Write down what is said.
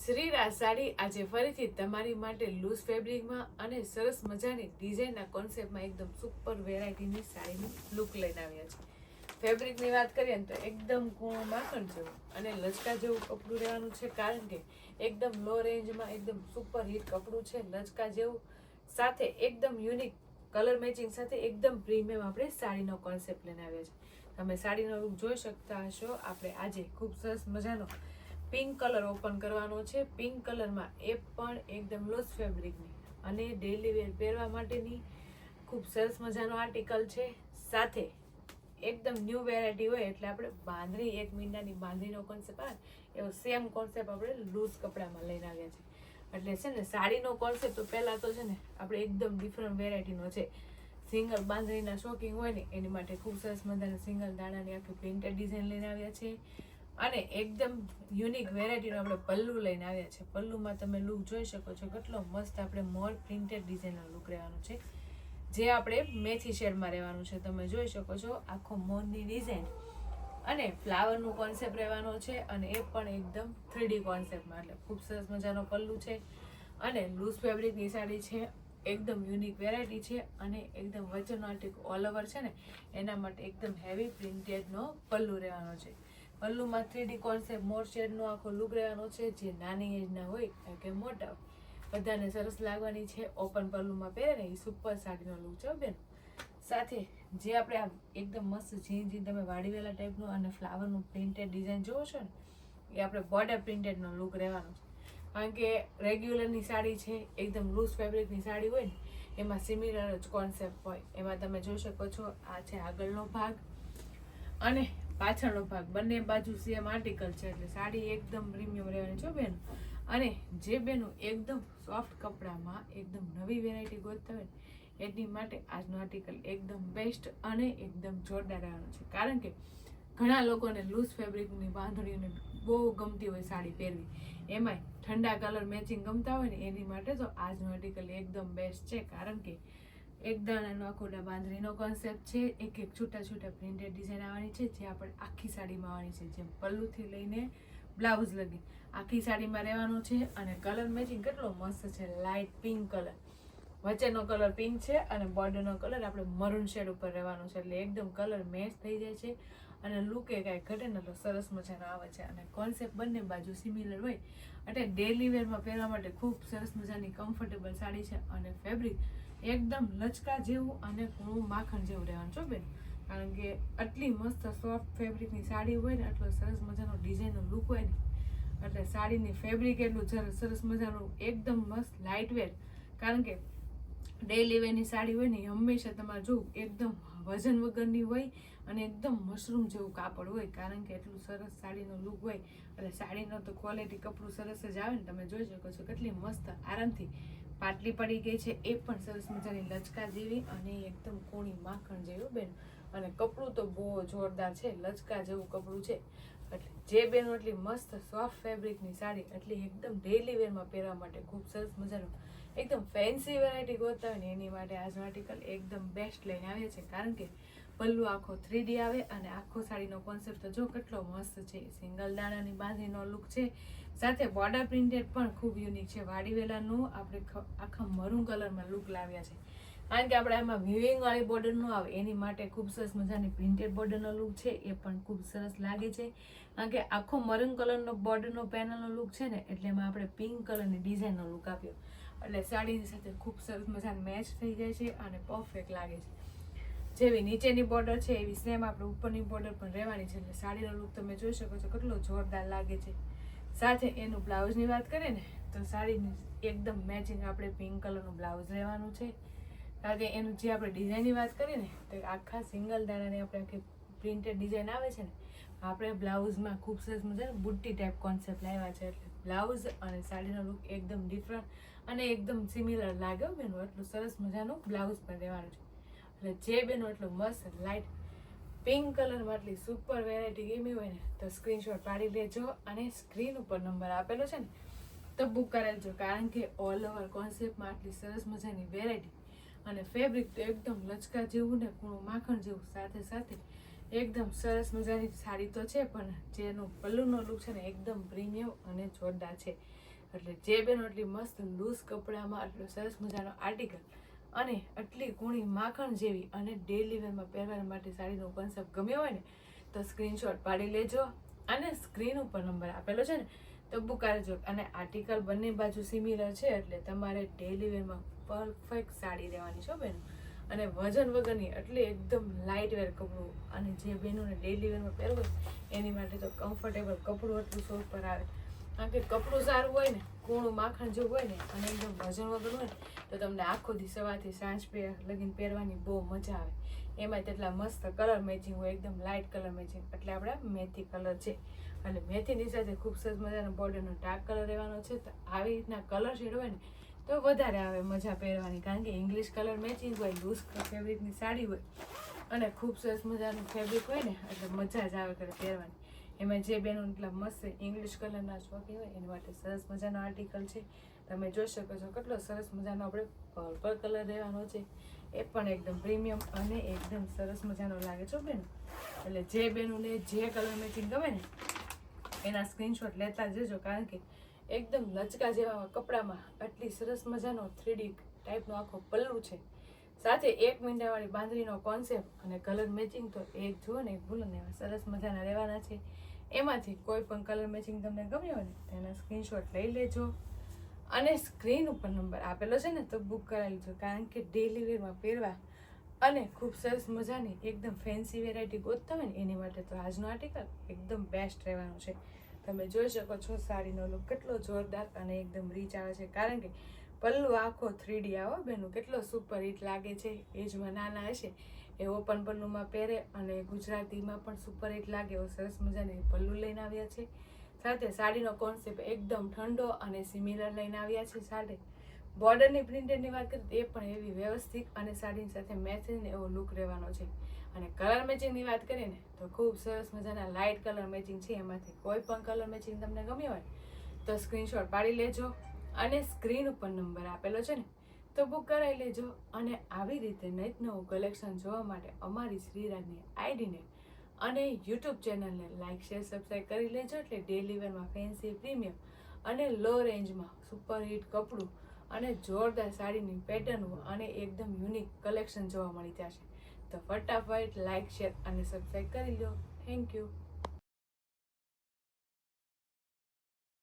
શ્રીરાજ સાડી આજે ફરીથી તમારી માટે લૂઝ ફેબ્રિકમાં અને સરસ મજાની ડિઝાઇનના કોન્સેપ્ટમાં એકદમ સુપર વેરાયટીની સાડીની લુક લઈને આવ્યા છે. ફેબ્રિકની વાત કરીએ ને તો એકદમ કૂણું માખણ જેવું અને લચકા જેવું કપડું રહેવાનું છે કારણ કે એકદમ લો રેન્જમાં એકદમ સુપર હિટ કપડું છે, લચકા જેવું. સાથે એકદમ યુનિક કલર મેચિંગ સાથે એકદમ પ્રીમિયમ આપણે સાડીનો કોન્સેપ્ટ લઈને આવ્યા છે. તમે સાડીનો લુક જોઈ શકતા હશો. આપણે આજે ખૂબ સરસ મજાનો પિંક કલર ઓપન કરવાનો છે. પિંક કલરમાં એ પણ એકદમ લોસ ફેબ્રિકની અને ડેલી વેર પહેરવા માટેની ખૂબ સરસ મજાનો આર્ટિકલ છે. સાથે એકદમ ન્યૂ વેરાયટી હોય એટલે આપણે બાંધણી, એક મહિનાની બાંધણીનો કોન્સેપ્ટ આવે એવો સેમ કોન્સેપ્ટ આપણે લૂઝ કપડામાં લઈને આવ્યા છે એટલે છે ને, સાડીનો કોન્સેપ્ટ તો પહેલાં તો છે ને, આપણે એકદમ ડિફરન્ટ વેરાયટીનો છે. સિંગલ બાંધણીના શોકિંગ હોય ને, એની માટે ખૂબ સરસ મજાના સિંગલ દાણાની આખી પ્રિન્ટેડ ડિઝાઇન લઈને આવ્યા છે અને એકદમ યુનિક વેરાયટીનો આપણે પલ્લુ લઈને આવ્યા છે. પલ્લુમાં તમે લુક જોઈ શકો છો કેટલો મસ્ત આપણે મોર પ્રિન્ટેડ ડિઝાઇનનો લુક રહેવાનો છે. જે આપણે મેથી શેડમાં રહેવાનું છે. તમે જોઈ શકો છો આખો મોરની ડિઝાઇન અને ફ્લાવરનું કોન્સેપ્ટ રહેવાનો છે અને એ પણ એકદમ થ્રીડી કોન્સેપ્ટમાં એટલે ખૂબ સરસ મજાનો પલ્લુ છે. અને લૂઝ ફેબ્રિકની સાડી છે. એકદમ યુનિક વેરાયટી છે અને એકદમ વચ્ચેનો ઓલ ઓવર છે ને. એના માટે એકદમ હેવી પ્રિન્ટેડનો પલ્લુ રહેવાનો છે. પલ્લુમાં થ્રીડી કોન્સેપ્ટ મોર શેડનો આખો લુક રહેવાનો છે, જે નાની એજના હોય કે મોટા. બધાને સરસ લાગવાની છે ઓપન પલ્લુમાં પહેરે ને એ સુપર સાડીનો લુક છે બેન. સાથે જે આપણે આ એકદમ મસ્ત ઝીણ ઝીણ તમે વાડીવેલા ટાઈપનું અને ફ્લાવરનું પ્રિન્ટેડ ડિઝાઇન જોવો છો ને, એ આપણે બોર્ડર પ્રિન્ટેડનો લુક રહેવાનો છે. કારણ કે રેગ્યુલરની સાડી છે, એકદમ લૂઝ ફેબ્રિકની સાડી હોય ને, એમાં સિમિલર જ કોન્સેપ્ટ હોય. એમાં તમે જોઈ શકો છો, આ છે આગળનો ભાગ. અને પાછળનો ભાગ. બંને બાજુ સેમ આર્ટિકલ છે એટલે સાડી એકદમ પ્રીમિયમ રહેવાની છે બેન. અને જે બેનો એકદમ સોફ્ટ કપડામાં એકદમ નવી વેરાયટી ગોતતા હોય એની માટે આજનો આર્ટિકલ એકદમ બેસ્ટ અને એકદમ જોરદાર રહેવાનો છે. કારણ કે ઘણા લોકોને લૂઝ ફેબ્રિકની બાંધણીઓને બહુ ગમતી હોય સાડી પહેરવી. એમાંય ઠંડા કલર મેચિંગ ગમતા હોય ને, એની માટે તો આજનો આર્ટિકલ એકદમ બેસ્ટ છે. કારણ કે એક દાણાનો આખો બાંધણીનો કોન્સેપ્ટ છે, એક એક છૂટા છૂટા પ્રિન્ટેડ ડિઝાઇન આવવાની છે, જે આપણે આખી સાડીમાં આવવાની છે, જેમ પલ્લુથી લઈને બ્લાઉઝ લગી. આખી સાડીમાં રહેવાનું છે અને કલર મેચિંગ કેટલો મસ્ત છે લાઇટ પિંક કલર વચ્ચેનો કલર પિંક છે અને બોર્ડરનો કલર આપણે મરૂન શેડ ઉપર રહેવાનો છે, એટલે એકદમ કલર મેચ થઈ જાય છે અને લુક એ કાંઈ ઘટે ને તો સરસ મજાનો આવે છે. અને કોન્સેપ્ટ બંને બાજુ સિમિલર હોય, એટલે ડેલી વેરમાં પહેરવા માટે ખૂબ સરસ મજાની કમ્ફર્ટેબલ સાડી છે અને ફેબ્રિક એકદમ લચકા જેવું અને ઘણું માખણ જેવું રહેવાનું છો બેન. કારણ કે આટલી મસ્ત સોફ્ટ ફેબ્રિકની સાડી હોય ને એટલો સરસ મજાનો ડિઝાઇનનો લુક હોય ને, એટલે સાડીની ફેબ્રિક એટલું સરસ મજાનું એકદમ મસ્ત લાઇટ વેર કારણ કે ડેલી વેરની સાડી હોય ને હંમેશા તમારે જો એકદમ વજન વગરની હોય અને એકદમ મશરૂમ જેવું કાપડ હોય, કારણ કે એટલું સરસ સાડીનો લુક હોય. એટલે સાડીનો તો ક્વોલિટી કપડું સરસ જ આવે ને, તમે જોઈ શકો છો કેટલી મસ્ત આરામથી પાટલી પડી ગઈ છે એ પણ સરસ મજાની લચકા જેવી અને એકદમ કોણી માખણ જેવું બેન. અને કપડું તો બહુ જોરદાર છે, લચકા જેવું કપડું છે. એટલે જે બેનો એટલી મસ્ત સોફ્ટ ફેબ્રિકની સાડી, એટલી એકદમ ડેલી વેરમાં પહેરવા માટે ખૂબ સરસ મજાનું એકદમ ફેન્સી વેરાયટી ગોતતા એની માટે આજનો આર્ટિકલ એકદમ બેસ્ટ લઈને આવે છે. કારણ કે પલ્લુ આખો થ્રી આવે અને આખો સાડીનો કોન્સેપ્ટ તો જો કેટલો મસ્ત છે. સિંગલ દાણાની બાંધીનો લુક છે. સાથે બોર્ડર પ્રિન્ટેડ પણ ખૂબ યુનિક છે. વાડીવેલાનું આપણે આખા મરૂન કલરમાં લુક લાવ્યા છે. કારણ કે આપણે આમાં વાળી બોર્ડર ન આવે, એની માટે ખૂબ સરસ મજાની પ્રિન્ટેડ બોર્ડરનો લુક છે. એ પણ ખૂબ સરસ લાગે છે. કારણ કે આખો મરૂન કલરનો બોર્ડરનો પેનલનો લુક છે ને, એટલે એમાં આપણે પિંક કલરની ડિઝાઇનનો લુક આપ્યો. એટલે સાડીની સાથે ખૂબ સરસ મજાની મેચ થઈ જાય છે અને પરફેક્ટ લાગે છે. જેવી નીચેની બોર્ડર છે, એવી સેમ આપણે ઉપરની બોર્ડર પણ રહેવાની છે. એટલે સાડીનો લુક તમે જોઈ શકો છો કેટલો જોરદાર લાગે છે. સાથે એનું બ્લાઉઝની વાત કરીએ ને, તો સાડીની એકદમ મેચિંગ આપણે પિંક કલરનું બ્લાઉઝ રહેવાનું છે. સાથે એનું જે આપણે ડિઝાઇનની વાત કરીએ ને, તો આખા સિંગલ દાણાની આપણે આખી પ્રિન્ટેડ ડિઝાઇન આવે છે ને, આપણે બ્લાઉઝમાં ખૂબ સરસ મજાનું બુટ્ટી ટાઈપ કોન્સેપ્ટ લાવ્યા છે. એટલે બ્લાઉઝ અને સાડીનો લુક એકદમ ડિફરન્ટ અને એકદમ સિમિલર લાગ્યો બેનો એટલું સરસ મજાનું બ્લાઉઝ પણ રહેવાનું છે. એટલે જે બેનો એટલું મસ્ત લાઇટ પિંક કલરમાં આટલી સુપર વેરાયટી ગમી હોય ને, તો સ્ક્રીનશોટ પાડી લેજો અને સ્ક્રીન ઉપર નંબર આપેલો છે ને, તો બુક કરાવજો કારણ કે ઓલ ઓવર કોન્સેપ્ટમાં આટલી સરસ મજાની વેરાયટી અને ફેબ્રિક તો એકદમ લચકા જેવું ને કૂણું માખણ જેવું સાથે સાથે એકદમ સરસ મજાની સાડી તો છે, પણ જેનું પલ્લુનો લુક છે ને એકદમ પ્રીમિયમ અને જોરદાર છે. એટલે જે બેન એટલી મસ્ત લૂઝ કપડામાં આટલો સરસ મજાનો આર્ટિકલ અને આટલી કૂણી માખણ જેવી અને ડેલી વેરમાં પહેરવા માટે સાડીનો કોન્સેપ્ટ ગમ્યો હોય ને, તો સ્ક્રીનશોટ પાડી લેજો અને સ્ક્રીન ઉપર નંબર આપેલો છે ને, તો બુકારજો અને આર્ટિકલ બંને બાજુ સિમિલર છે, એટલે તમારે ડેલી વેરમાં પરફેક્ટ સાડી લેવાની છો બેન. અને વજન વગરની એટલે એકદમ લાઇટ વેર કપડું. અને જે બહેનોને ડેલી વેરમાં પહેરવું હોય, એની માટે તો કમ્ફર્ટેબલ કપડું એટલું સો પર આવે કારણ કે કપડું સારું હોય ને, કૂણું માખણ જેવું હોય ને, અને એકદમ વજન વગર હોય ને, તો તમને આખો દી સવારથી સાંજ લગીને પહેરવાની બહુ મજા આવે. એમાં તેટલા મસ્ત કલર મેચિંગ હોય, એકદમ લાઇટ કલર મેચિંગ એટલે આપણા મેથી કલર છે. અને મેથીની સાથે ખૂબ સરસ મજાનો બોર્ડરનો ડાર્ક કલર રહેવાનો છે. તો આવી રીતના કલર શેડ હોય ને તો વધારે આવે મજા પહેરવાની, કારણ કે ઇંગ્લિશ કલર મેચિંગ હોય લૂઝ ફેબ્રિકની સાડી હોય, અને ખૂબ સરસ મજાનું ફેબ્રિક હોય ને, એટલે મજા જ આવે કરે પહેરવાની. એમાં જે બેનો એટલા મસ્ત ઇંગ્લિશ કલરના શોખીન હોય, એની માટે સરસ મજાનો આર્ટિકલ છે. તમે જોઈ શકો છો કેટલો સરસ મજાનો આપણે પર્પલ કલર રહેવાનો છે. એ પણ એકદમ પ્રીમિયમ અને એકદમ સરસ મજાનો લાગે છો બેન. એટલે જે બેનોને જે કલર મેચિંગ ગમે ને, એના સ્ક્રીનશોટ લેતા જજો, કારણ કે એકદમ લચકા જેવા કપડામાં આટલી સરસ મજાનો થ્રીડી ટાઈપનો આખો પલ્લુ છે. સાથે એક મીંડાવાળી બાંધણીનો કોન્સેપ્ટ અને કલર મેચિંગ તો એક જુઓ ને એક ભૂલો ને સરસ મજાના રહેવાના છે. એમાંથી કોઈ પણ કલર મેચિંગ તમને ગમ્યો હોય ને તેના સ્ક્રીનશોટ લઈ લેજો. અને સ્ક્રીન ઉપર નંબર આપેલો છે ને, તો બુક કરાવી લેજો, કારણ કે ડેલી વેરમાં પહેરવા અને ખૂબ સરસ મજાની, એકદમ ફેન્સી વેરાયટી ગોતતા હોય ને, એની માટે તો આજનો આર્ટિકલ એકદમ બેસ્ટ રહેવાનો છે. તમે જોઈ શકો છો, સાડીનો લુક કેટલો જોરદાર અને એકદમ રીચ આવે છે. કારણ કે પલ્લુ આખો થ્રીડી આવો બેનું, કેટલો સુપર હિટ લાગે છે. એજમાં નાના હશે, એ ઓપન પલ્લુમાં પહેરે અને ગુજરાતીમાં પણ સુપર હિટ લાગે. એવો સરસ મજાની પલ્લુ લઈને આવ્યા છે. સાથે સાડીનો કોન્સેપ્ટ એકદમ ઠંડો અને સિમિલર લઈને આવ્યા છે સાથે. બોર્ડરની પ્રિન્ટેડની વાત કરીએ એ પણ એવી વ્યવસ્થિત અને સાડીની સાથે મેચિંગ એવો લુક રહેવાનો છે. અને કલર મેચિંગની વાત કરીએ ને, તો ખૂબ સરસ મજાના લાઇટ કલર મેચિંગ છે. એમાંથી કોઈ પણ કલર મેચિંગ તમને ગમ્યો હોય, તો સ્ક્રીનશોટ પાડી લેજો અને સ્ક્રીન ઉપર નંબર આપેલો છે ને, તો બુક કરાવી લેજો. અને આવી રીતે નૈત નવું કલેક્શન જોવા માટે અમારી શ્રીરાજની આઈડીને અને યુટ્યુબ ચેનલને લાઇક શેર સબસ્ક્રાઈબ કરી લેજો. એટલે ડેલી વેરમાં ફેન્સી પ્રીમિયમ અને લો રેન્જમાં સુપર હિટ કપડું અને જોરદાર સાડીની પેટર્ન અને એકદમ યુનિક કલેક્શન જોવા મળી જશે. તો ફટાફટ લાઇક શેર અને સબસ્ક્રાઈબ કરી લો થેન્ક યુ